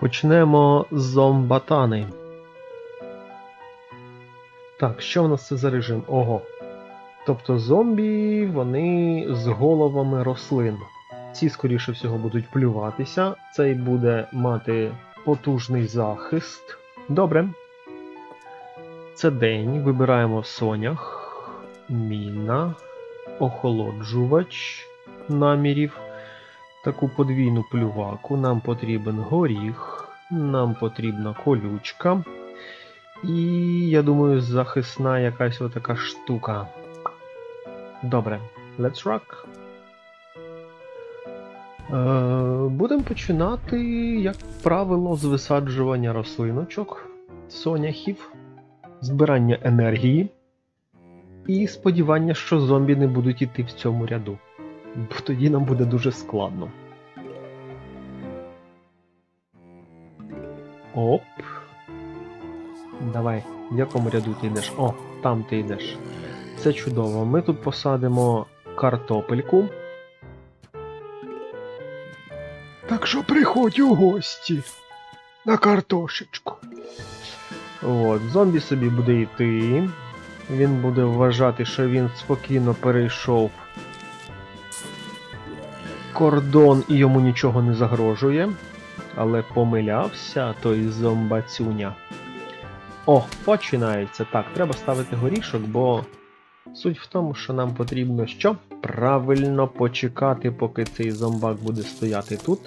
Почнемо з зомбатани. Так, що в нас це за режим? Ого. Тобто зомбі, вони з головами рослин. Ці, скоріше всього, будуть плюватися. Цей буде мати потужний захист. Добре. Це день. Вибираємо сонях, міна, охолоджувач намірів. Таку подвійну плюваку. Нам потрібен горіх, нам потрібна колючка. І я думаю, захисна якась отака штука. Добре, let's rock. Е, будемо починати, як правило, з висаджування рослиночок, соняхів, збирання енергії і сподівання, що зомбі не будуть іти в цьому ряду. Бо тоді нам буде дуже складно. Оп. Давай, в якому ряду ти йдеш? О, там ти йдеш. Це чудово. Ми тут посадимо картопельку. Так що приходь у гості на картошечку. От, зомбі собі буде йти. Він буде вважати, що він спокійно перейшов кордон і йому нічого не загрожує. Але помилявся той зомбацюня. О, починається. Так, треба ставити горішок, бо суть в тому, що нам потрібно що? Правильно почекати, поки цей зомбак буде стояти тут,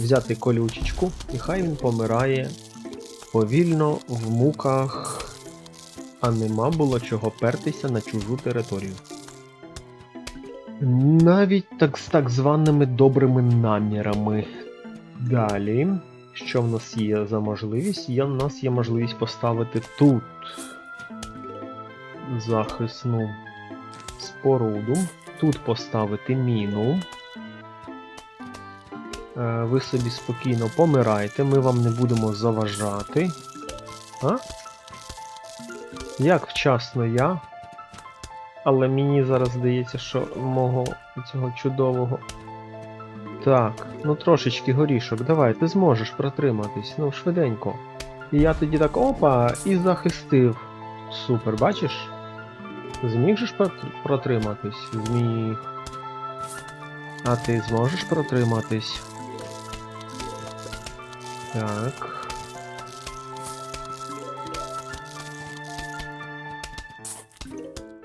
взяти колючечку, і хай він помирає повільно в муках, а нема було чого пертися на чужу територію. Навіть так з так званими добрими намірами. Далі, що в нас є за можливість? Є, в нас є можливість поставити тут захисну споруду, тут поставити міну. Е, Ви собі спокійно помирайте, ми вам не будемо заважати. А? Як вчасно я? Але мені зараз здається, що мого цього чудового. Так, ну трошечки горішок, давай, ти зможеш протриматись, ну швиденько. І я тоді так опа і захистив. Супер, бачиш? Зміг же ж протриматись? Зміг. А ти зможеш протриматись? Так.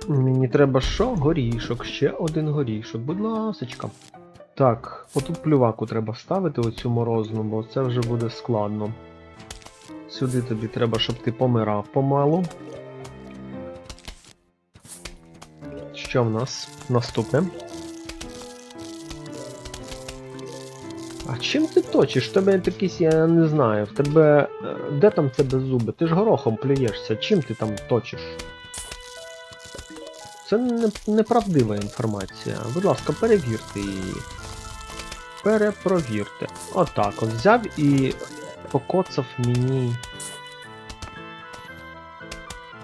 Мені треба що? Горішок, ще один горішок, будь ласочка. Так, отут плюваку треба ставити оцю морозну, бо це вже буде складно. Сюди тобі треба, щоб ти помирав помалу. Що в нас? Наступне. А чим ти точиш? Тебе якийсь, я не знаю, в тебе. е, Де там тебе зуби? Ти ж горохом плюєшся. Чим ти там точиш? Це не, неправдива інформація. Будь ласка, перевірте її. Перепровірте. Отак от взяв і покоцав мені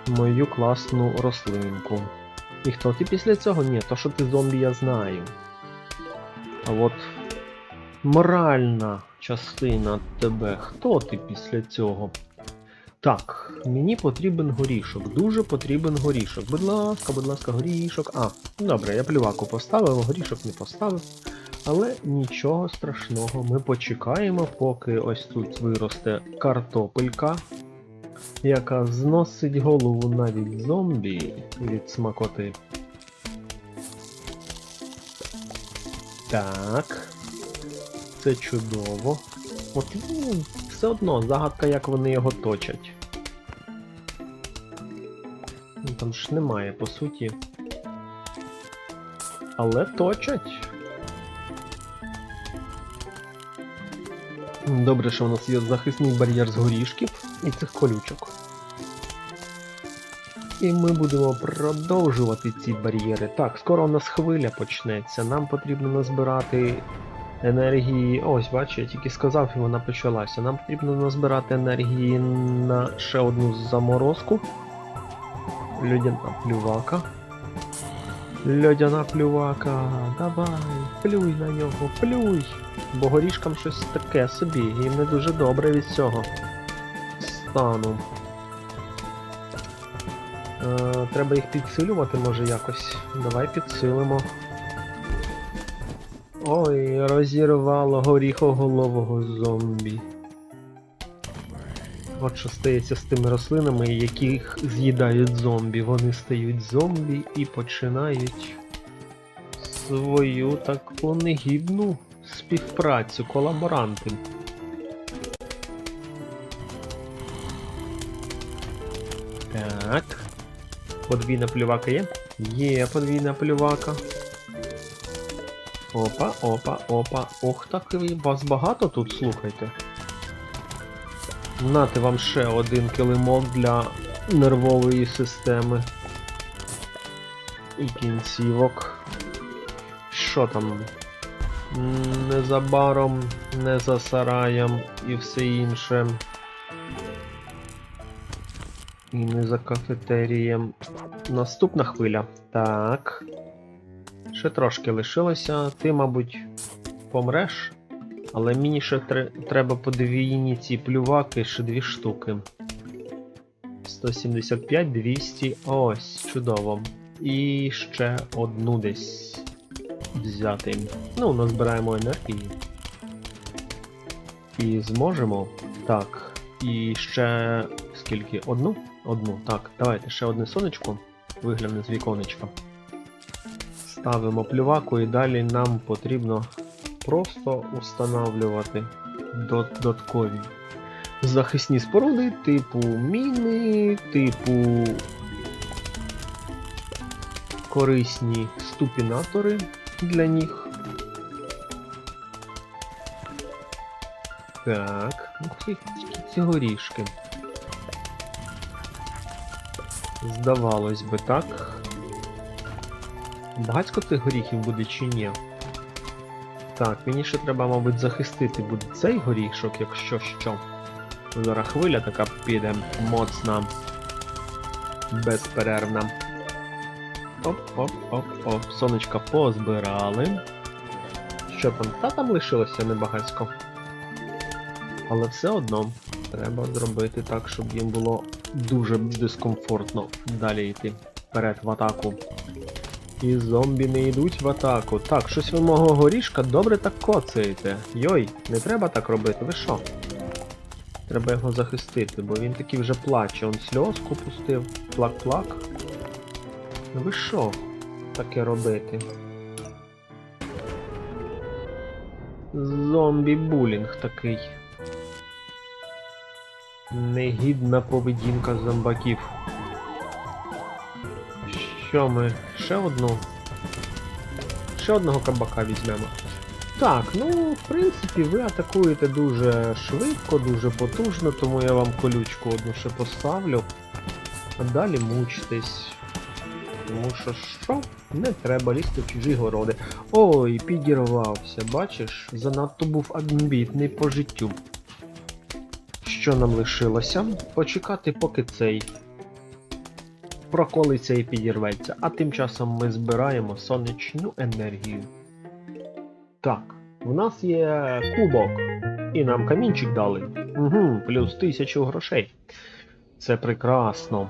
мою класну рослинку. І хто ти після цього? Ні, то що ти зомбі, я знаю. А от моральна частина тебе. Хто ти після цього? Так, мені потрібен горішок. Дуже потрібен горішок. Будь ласка, будь ласка, горішок. А, добре, я плюваку поставив, горішок не поставив. Але нічого страшного, ми почекаємо, поки ось тут виросте картопелька, яка зносить голову навіть зомбі від смакоти. Так. Це чудово. От ну, все одно загадка, як вони його точать. Там ж немає, по суті. Але точать. Добре, що у нас є захисний бар'єр з горішків і цих колючок. І ми будемо продовжувати ці бар'єри. Так, скоро у нас хвиля почнеться. Нам потрібно назбирати енергії. Ось, бачу, я тільки сказав, і вона почалася. Нам потрібно назбирати енергії на ще одну заморозку. Людяна плювака. Льодяна плювака. Давай, плюй на нього, плюй. бо горішкам щось таке собі, їм не дуже добре від цього стану. Е, треба їх підсилювати, може якось. Давай підсилимо. Ой, розірвало горіхоголового зомбі. От що стається з тими рослинами, яких з'їдають зомбі. Вони стають зомбі і починають свою таку негідну співпрацю, колаборанти. Так. Подвійна плювака є? Є подвійна плювака. Опа, опа, опа. Ох, так і вас багато тут, слухайте. Нати вам ще один килимок для нервової системи. І кінцівок. Що там? Не за баром, не за сараєм і все інше. І не за кафетерієм. Наступна хвиля. Так. Ще трошки лишилося. Ти, мабуть, помреш. Але мені ще тре- треба подвійні ці плюваки, ще дві штуки. 175, 200. Ось, чудово. І ще одну десь взяти. Ну, назбираємо енергії. І зможемо. Так. І ще скільки? Одну? Одну. Так, давайте ще одне сонечко. Вигляне з віконечка. Ставимо плюваку і далі нам потрібно просто устанавлювати додаткові захисні споруди, типу міни, типу корисні ступінатори для них. Так, тільки ці горішки. Здавалось би, так. Багатько тих горіхів буде чи ні? Так, мені ще треба, мабуть, захистити буде цей горішок, якщо що. Зараз хвиля така піде моцна. Безперервна. Оп-оп-оп-оп. Сонечка позбирали. Що там? Та там лишилося небагацько. Але все одно треба зробити так, щоб їм було дуже дискомфортно далі йти вперед в атаку. І зомбі не йдуть в атаку. Так, щось ви мого горішка добре так коцаєте. Йой, не треба так робити, ви що? Треба його захистити, бо він такий вже плаче. Он сльозку пустив. Плак-плак. Ну ви що таке робити? Зомбі-булінг такий. Негідна поведінка зомбаків. Що ми? Ще одну? Ще одного кабака візьмемо. Так, ну, в принципі, ви атакуєте дуже швидко, дуже потужно, тому я вам колючку одну ще поставлю. А далі мучтесь. Тому що що? Не треба лізти в чужі городи. Ой, підірвався, бачиш? Занадто був амбітний по життю. Що нам лишилося? Почекати, поки цей проколиться і підірветься. А тим часом ми збираємо сонячну енергію. Так, в нас є кубок. І нам камінчик дали. Угу, плюс тисячу грошей. Це прекрасно.